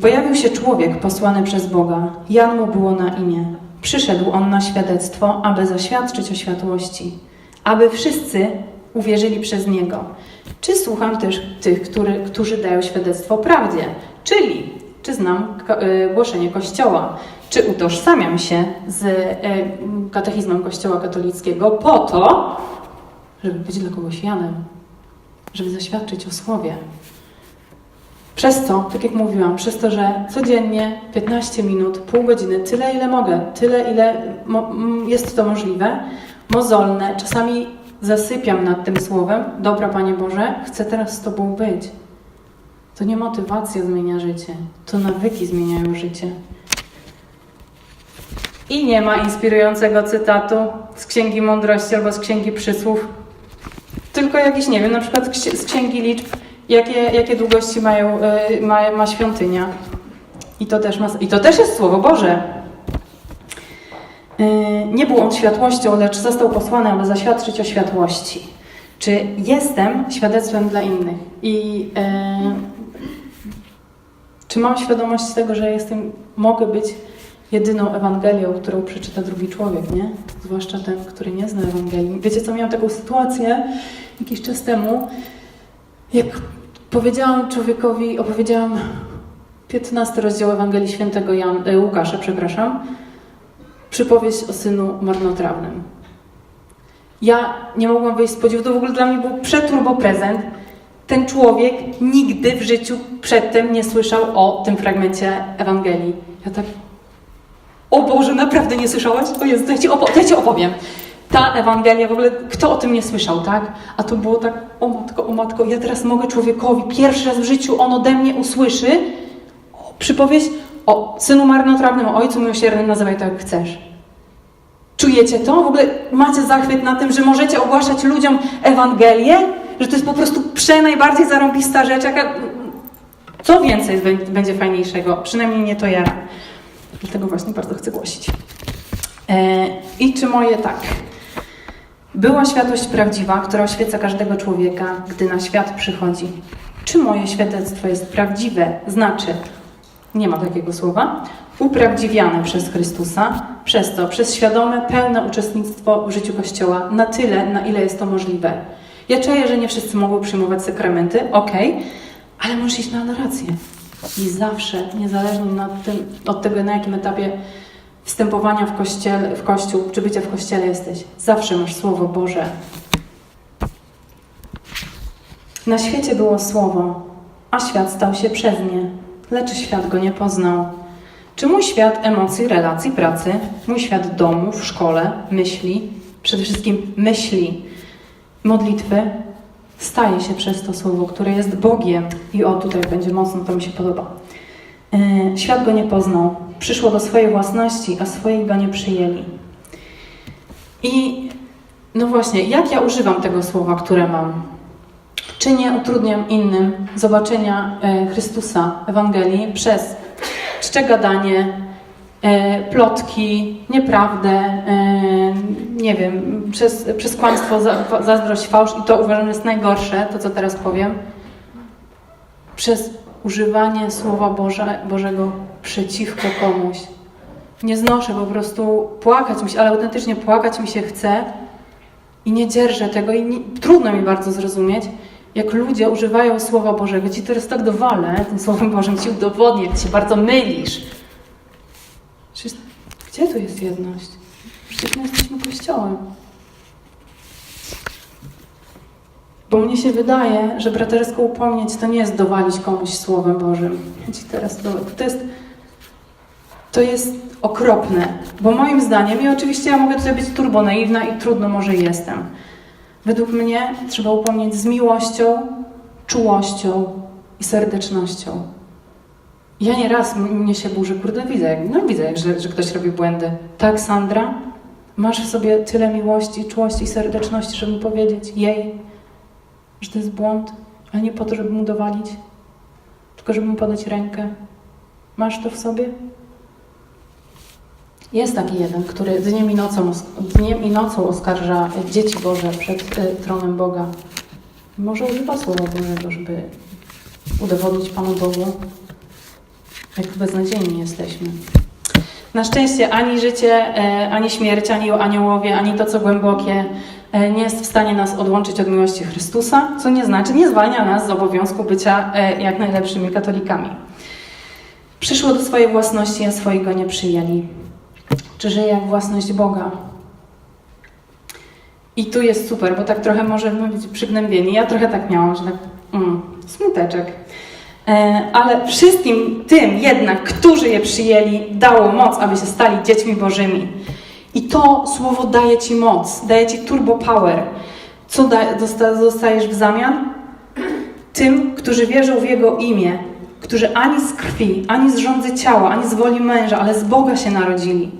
Pojawił się człowiek posłany przez Boga. Jan mu było na imię. Przyszedł on na świadectwo, aby zaświadczyć o światłości, aby wszyscy uwierzyli przez niego. Czy słucham też tych, który, którzy dają świadectwo prawdzie? Czyli, czy znam y, głoszenie Kościoła? Czy utożsamiam się z y, katechizmem Kościoła katolickiego po to, żeby być dla kogoś Janem, żeby zaświadczyć o Słowie? Przez to, tak jak mówiłam, przez to, że codziennie 15 minut, pół godziny, tyle ile mogę, tyle ile mo- m- jest to możliwe, mozolne, czasami zasypiam nad tym słowem, dobra Panie Boże, chcę teraz z Tobą być. To nie motywacja zmienia życie, to nawyki zmieniają życie. I nie ma inspirującego cytatu z Księgi Mądrości albo z Księgi Przysłów, tylko jakiś, nie wiem, na przykład z Księgi Liczb, jakie, jakie długości mają, y, ma, ma świątynia. I to, też ma, I to też jest Słowo Boże. Y, Nie był on światłością, lecz został posłany, aby zaświadczyć o światłości. Czy jestem świadectwem dla innych? I y, czy mam świadomość tego, że jestem, mogę być jedyną Ewangelią, którą przeczyta drugi człowiek, nie? Zwłaszcza ten, który nie zna Ewangelii. Wiecie co, miałam taką sytuację jakiś czas temu, jak powiedziałam człowiekowi, opowiedziałam 15 rozdział Ewangelii Świętego Jan, e, Łukasza, przepraszam, przypowieść o synu marnotrawnym. Ja nie mogłam wyjść z podziwu, to w ogóle dla mnie był przeturbo prezent. Ten człowiek nigdy w życiu przedtem nie słyszał o tym fragmencie Ewangelii. Ja tak, o Boże, naprawdę nie słyszałaś? To ja ci, opo- ja ci opowiem. Ta Ewangelia, w ogóle kto o tym nie słyszał, tak? A to było tak, o matko, o matko, ja teraz mogę człowiekowi, pierwszy raz w życiu on ode mnie usłyszy przypowieść o synu marnotrawnym, o ojcu miłosiernym, nazywaj to jak chcesz. Czujecie to? W ogóle macie zachwyt na tym, że możecie ogłaszać ludziom Ewangelię? Że to jest po prostu przenajbardziej zarąbista rzecz, jaka... Co więcej bę- będzie fajniejszego? Przynajmniej nie to ja. Dlatego właśnie bardzo chcę głosić. E, I czy moje tak? Była światłość prawdziwa, która oświeca każdego człowieka, gdy na świat przychodzi. Czy moje świadectwo jest prawdziwe? Znaczy, nie ma takiego słowa, uprawdziwiane przez Chrystusa, przez to, przez świadome, pełne uczestnictwo w życiu Kościoła, na tyle, na ile jest to możliwe. Ja czuję, że nie wszyscy mogą przyjmować sakramenty, okej, ale możesz iść na adorację. I zawsze, niezależnie tym, od tego, na jakim etapie wstępowania w, kościele, w Kościół, czy bycia w Kościele jesteś, zawsze masz Słowo Boże. Na świecie było Słowo, a świat stał się przez nie, lecz świat go nie poznał. Czy mój świat emocji, relacji, pracy, mój świat domu, w szkole, myśli, przede wszystkim myśli, modlitwy, staje się przez to słowo, które jest Bogiem. I o, tutaj będzie mocno, to mi się podoba. Yy, Świat go nie poznał, przyszło do swojej własności, a swoi go nie przyjęli. I no właśnie, jak ja używam tego słowa, które mam? Czy nie utrudniam innym zobaczenia e, Chrystusa, Ewangelii przez czcze gadanie, e, plotki, nieprawdę, e, nie wiem, przez, przez kłamstwo, za, zazdrość, fałsz i to uważam, jest najgorsze, to co teraz powiem, przez używanie Słowa Boże, Bożego przeciwko komuś. Nie znoszę po prostu płakać mi się, ale autentycznie płakać mi się chce i nie dzierżę tego i nie, trudno mi bardzo zrozumieć, jak ludzie używają Słowa Bożego. Ci teraz tak dowalę tym Słowem Bożym, ci udowodnię, jak się bardzo mylisz. Przecież gdzie tu jest jedność? Przecież my jesteśmy Kościołem. Bo mnie się wydaje, że bratersko upomnieć to nie jest dowalić komuś Słowem Bożym. Ja ci teraz do... To jest, to jest okropne, bo moim zdaniem, i oczywiście ja mogę tutaj być turbo naiwna i trudno może jestem, według mnie trzeba upomnieć z miłością, czułością i serdecznością. Ja nieraz mnie się burzy, kurde, widzę, no widzę, że, że ktoś robi błędy. Tak, Sandra? Masz w sobie tyle miłości, czułości i serdeczności, żeby powiedzieć jej, że to jest błąd, ale nie po to, żeby mu dowalić, tylko żeby mu podać rękę. Masz to w sobie? Jest taki jeden, który dniem i nocą, dniem i nocą oskarża dzieci Boże przed y, tronem Boga. Może używa Słowa Bożego, żeby udowodnić Panu Bogu, Jak beznadziejni jesteśmy. Na szczęście ani życie, e, ani śmierć, ani aniołowie, ani to, co głębokie, nie jest w stanie nas odłączyć od miłości Chrystusa, co nie znaczy, nie zwalnia nas z obowiązku bycia e, jak najlepszymi katolikami. Przyszło do swojej własności, a swoi go nie przyjęli. Czy żyje jak własność Boga? I tu jest super, bo tak trochę możemy być przygnębieni. Ja trochę tak miałam, że tak mm, smuteczek. E, ale wszystkim tym jednak, którzy je przyjęli, dało moc, aby się stali dziećmi Bożymi. I to słowo daje Ci moc, daje Ci turbo power. Co da, dosta, dostajesz w zamian? Tym, którzy wierzą w Jego imię, którzy ani z krwi, ani z rządzy ciała, ani z woli męża, ale z Boga się narodzili.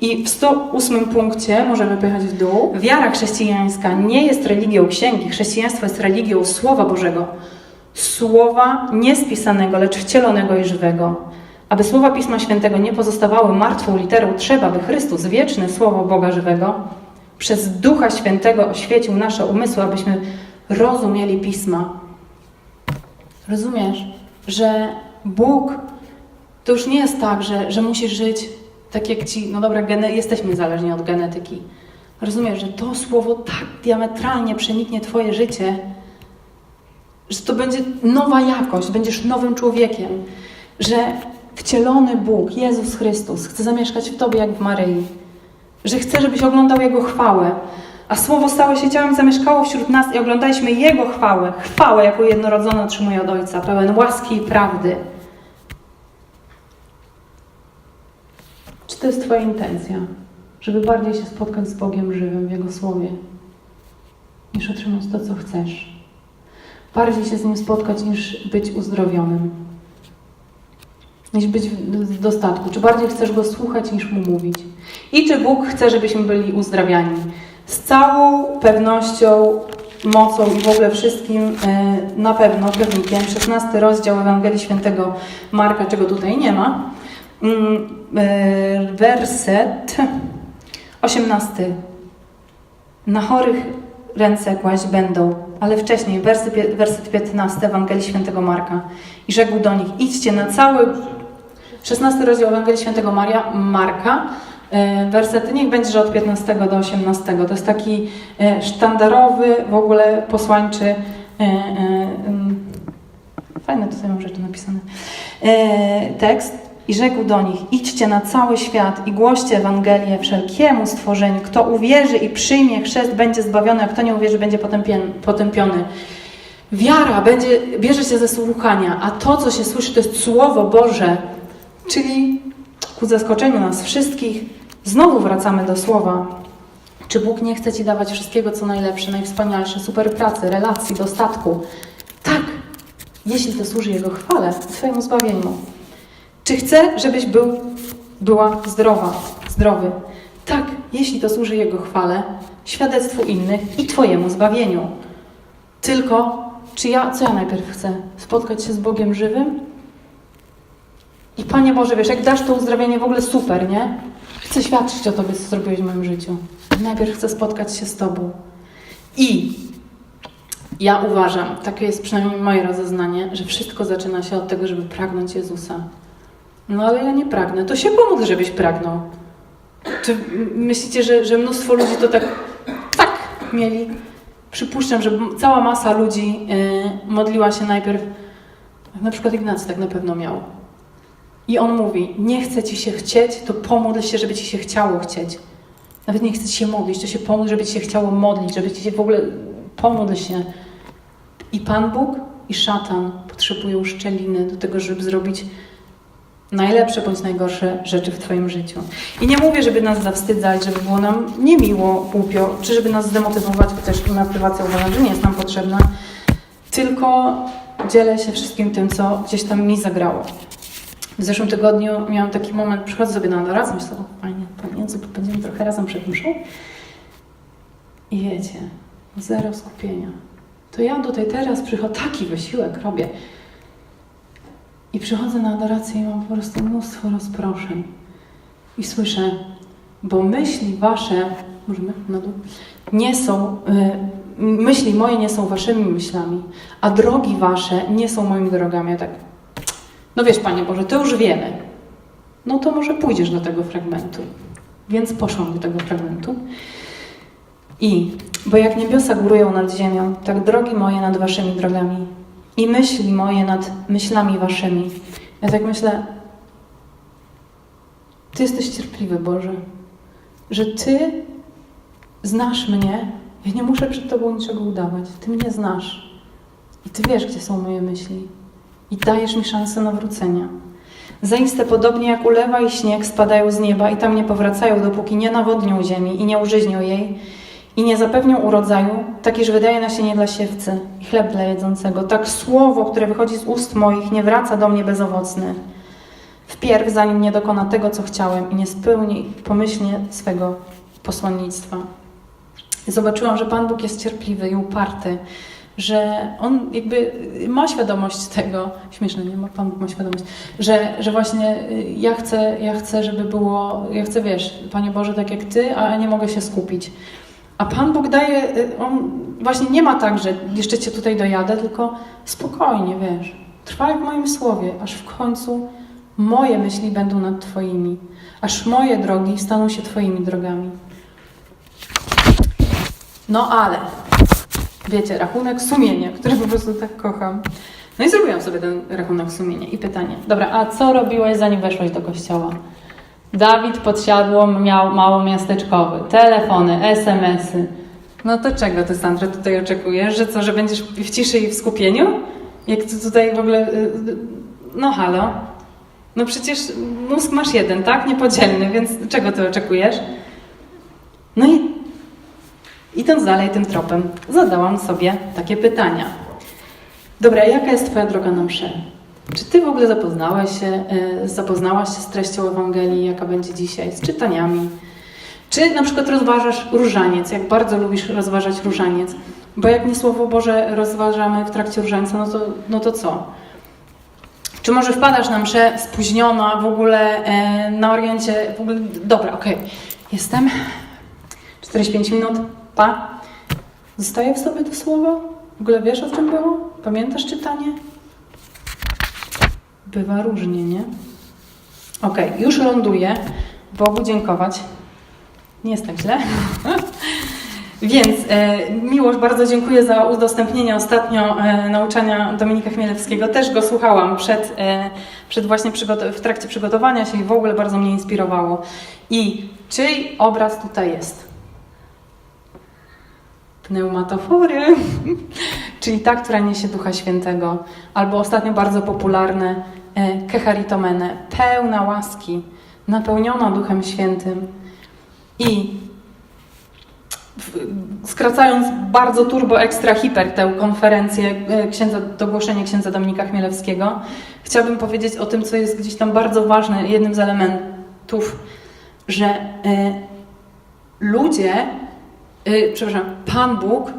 I w 108 punkcie możemy pojechać w dół. Wiara chrześcijańska nie jest religią księgi. Chrześcijaństwo jest religią Słowa Bożego. Słowa niespisanego, lecz wcielonego i żywego. Aby słowa Pisma Świętego nie pozostawały martwą literą, trzeba, by Chrystus, wieczne Słowo Boga żywego, przez Ducha Świętego oświecił nasze umysły, abyśmy rozumieli Pisma. Rozumiesz, że Bóg to już nie jest tak, że, że musisz żyć tak jak ci, no dobra, gene, jesteśmy zależni od genetyki. Rozumiesz, że to słowo tak diametralnie przeniknie Twoje życie, że to będzie nowa jakość, będziesz nowym człowiekiem, że wcielony Bóg, Jezus Chrystus, chce zamieszkać w Tobie jak w Maryi, że chce, żebyś oglądał Jego chwałę, a Słowo stało się ciałem, zamieszkało wśród nas i oglądaliśmy Jego chwałę, chwałę, jaką jednorodzony otrzymuje od Ojca, pełen łaski i prawdy. Czy to jest Twoja intencja, żeby bardziej się spotkać z Bogiem żywym w Jego Słowie, niż otrzymać to, co chcesz? Bardziej się z Nim spotkać, niż być uzdrowionym, niż być w dostatku? Czy bardziej chcesz Go słuchać, niż Mu mówić? I czy Bóg chce, żebyśmy byli uzdrawiani? Z całą pewnością, mocą i w ogóle wszystkim e, na pewno pewnikiem. 16 rozdział Ewangelii Świętego Marka, czego tutaj nie ma. Mm, e, werset 18. Na chorych ręce kłaść będą, ale wcześniej, werset, werset 15 Ewangelii Świętego Marka. I rzekł do nich, idźcie na cały... 16 rozdział Ewangelii Świętego Maria, Marka, e, wersety, niech będzie, że od 15 do 18. To jest taki e, sztandarowy, w ogóle posłańczy, e, fajne tutaj mam rzeczy napisane, tekst. I rzekł do nich: Idźcie na cały świat i głoście Ewangelię wszelkiemu stworzeniu. Kto uwierzy i przyjmie chrzest, będzie zbawiony, a kto nie uwierzy, będzie potępiony. Wiara będzie, bierze się ze słuchania, a to, co się słyszy, to jest Słowo Boże. Czyli ku zaskoczeniu nas wszystkich, znowu wracamy do Słowa. Czy Bóg nie chce Ci dawać wszystkiego, co najlepsze, najwspanialsze, super pracy, relacji, dostatku? Tak, jeśli to służy Jego chwale, Twojemu zbawieniu. Czy chcę, żebyś był, była zdrowa, zdrowy? Tak, jeśli to służy Jego chwale, świadectwu innych i Twojemu zbawieniu. Tylko, czy ja, co ja najpierw chcę? Spotkać się z Bogiem żywym? I Panie Boże, wiesz, jak dasz to uzdrowienie, w ogóle super, nie? Chcę świadczyć o Tobie, co zrobiłeś w moim życiu. Najpierw chcę spotkać się z Tobą. I ja uważam, takie jest przynajmniej moje rozeznanie, że wszystko zaczyna się od tego, żeby pragnąć Jezusa. No ale ja nie pragnę. To się pomódl, żebyś pragnął. Czy myślicie, że, że mnóstwo ludzi to tak, tak mieli? Przypuszczam, że cała masa ludzi yy, modliła się najpierw, na przykład Ignacy tak na pewno miał. I on mówi, nie chce ci się chcieć, to pomódl się, żeby ci się chciało chcieć. Nawet nie chce ci się modlić, to się pomódl, żeby ci się chciało modlić, żeby ci się w ogóle pomódl się. I Pan Bóg i szatan potrzebują szczeliny do tego, żeby zrobić najlepsze bądź najgorsze rzeczy w Twoim życiu. I nie mówię, żeby nas zawstydzać, żeby było nam niemiło, głupio, czy żeby nas zdemotywować, chociaż na prywacja uważam, że nie jest nam potrzebna, tylko dzielę się wszystkim tym, co gdzieś tam mi zagrało. W zeszłym tygodniu miałam taki moment, przychodzę sobie na adorację, myślę, o Panie, Panie Jezu, będziemy trochę razem przed mszą. I wiecie, zero skupienia. To ja tutaj teraz przychodzę, taki wysiłek robię. I przychodzę na adorację i mam po prostu mnóstwo rozproszeń. I słyszę, bo myśli wasze, możemy na dół, nie są, y, myśli moje nie są waszymi myślami, a drogi wasze nie są moimi drogami. Ja tak, no wiesz, Panie Boże, to już wiemy. No to może pójdziesz do tego fragmentu. Więc poszłam do tego fragmentu. I, bo jak niebiosa górują nad ziemią, tak drogi moje nad waszymi drogami i myśli moje nad myślami waszymi. Ja tak myślę, Ty jesteś cierpliwy, Boże, że Ty znasz mnie. Ja nie muszę przed Tobą niczego udawać. Ty mnie znasz. I Ty wiesz, gdzie są moje myśli. I dajesz mi szansę nawrócenia. Zaiste podobnie jak ulewa i śnieg spadają z nieba i tam nie powracają, dopóki nie nawodnią ziemi i nie użyźnią jej i nie zapewnią urodzaju, tak iż wydaje nasienie dla siewcy i chleb dla jedzącego. Tak słowo, które wychodzi z ust moich, nie wraca do mnie bezowocne. Wpierw, zanim nie dokona tego, co chciałem i nie spełni pomyślnie swego posłannictwa. Zobaczyłam, że Pan Bóg jest cierpliwy i uparty, że On jakby ma świadomość tego, śmieszne, nie? Ma- Pan Bóg ma świadomość, że, że właśnie y, ja chcę, ja chcę, żeby było, ja chcę, wiesz, Panie Boże, tak jak Ty, a nie mogę się skupić. A Pan Bóg daje, y, On właśnie nie ma tak, że jeszcze Cię tutaj dojadę, tylko spokojnie, wiesz, trwaj w moim słowie, aż w końcu moje myśli będą nad Twoimi, aż moje drogi staną się Twoimi drogami. No ale, wiecie, rachunek sumienia, który po prostu tak kocham. No i zrobiłam sobie ten rachunek sumienia i pytanie. Dobra, a co robiłeś zanim weszłeś do kościoła? Dawid pod miał mało miasteczkowy, telefony, SMS-y. No to czego ty, Sandra, tutaj oczekujesz? Że co, że będziesz w ciszy i w skupieniu? Jak ty tutaj w ogóle... y, y, No halo? No przecież mózg masz jeden, tak? Niepodzielny, więc czego ty oczekujesz? No i idąc dalej tym tropem, zadałam sobie takie pytania. Dobra, jaka jest Twoja droga na mszę? Czy Ty w ogóle zapoznałeś się, y, zapoznałaś się z treścią Ewangelii, jaka będzie dzisiaj, z czytaniami? Czy na przykład rozważasz różaniec, jak bardzo lubisz rozważać różaniec? Bo jak nie Słowo Boże rozważamy w trakcie różańca, no to, no to co? Czy może wpadasz na mszę spóźniona w ogóle e, na oriencie? W ogóle, dobra, okej, jestem. 45 minut, pa. Zostaje w sobie to słowo? W ogóle wiesz o czym było? Pamiętasz czytanie? Bywa różnie, nie? Okej, już ląduję. Bogu dziękować. Nie jest tak źle. Więc e, Miłosz, bardzo dziękuję za udostępnienie ostatnio e, nauczania Dominika Chmielewskiego. Też go słuchałam przed, e, przed właśnie w trakcie przygotowania się i w ogóle bardzo mnie inspirowało. I czyj obraz tutaj jest? Pneumatofory, czyli ta, która niesie Ducha Świętego, albo ostatnio bardzo popularne e, kecharitomene, pełna łaski, napełniona Duchem Świętym. I skracając bardzo turbo, ekstra, hiper tę konferencję e, księdza, dogłoszenie księdza Dominika Chmielewskiego, chciałabym powiedzieć o tym, co jest gdzieś tam bardzo ważne, jednym z elementów, że e, ludzie, e, przepraszam, Pan Bóg,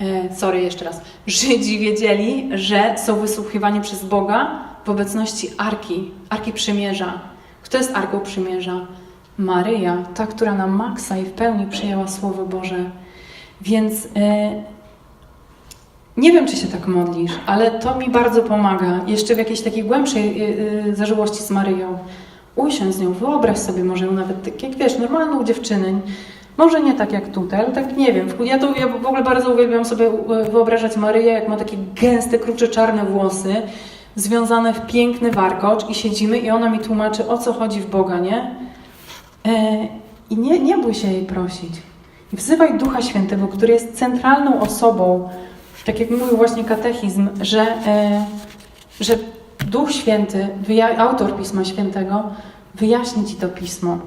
e, sorry jeszcze raz, Żydzi wiedzieli, że są wysłuchiwani przez Boga w obecności Arki, Arki Przymierza. Kto jest Arką Przymierza? Maryja, ta, która na maksa i w pełni przyjęła Słowo Boże. Więc e, nie wiem, czy się tak modlisz, ale to mi bardzo pomaga. Jeszcze w jakiejś takiej głębszej e, zażyłości z Maryją. Usiądź z nią, wyobraź sobie może ją nawet tak jak wiesz, normalną dziewczynę. Może nie tak jak tutaj, ale tak nie wiem. Ja, to, ja w ogóle bardzo uwielbiam sobie e, wyobrażać Maryję, jak ma takie gęste, krucze, czarne włosy, związane w piękny warkocz i siedzimy i ona mi tłumaczy, o co chodzi w Boga, nie? E, I nie, nie bój się jej prosić. I wzywaj Ducha Świętego, który jest centralną osobą, tak jak mówił właśnie katechizm, że, e, że Duch Święty, autor Pisma Świętego, wyjaśni Ci to Pismo.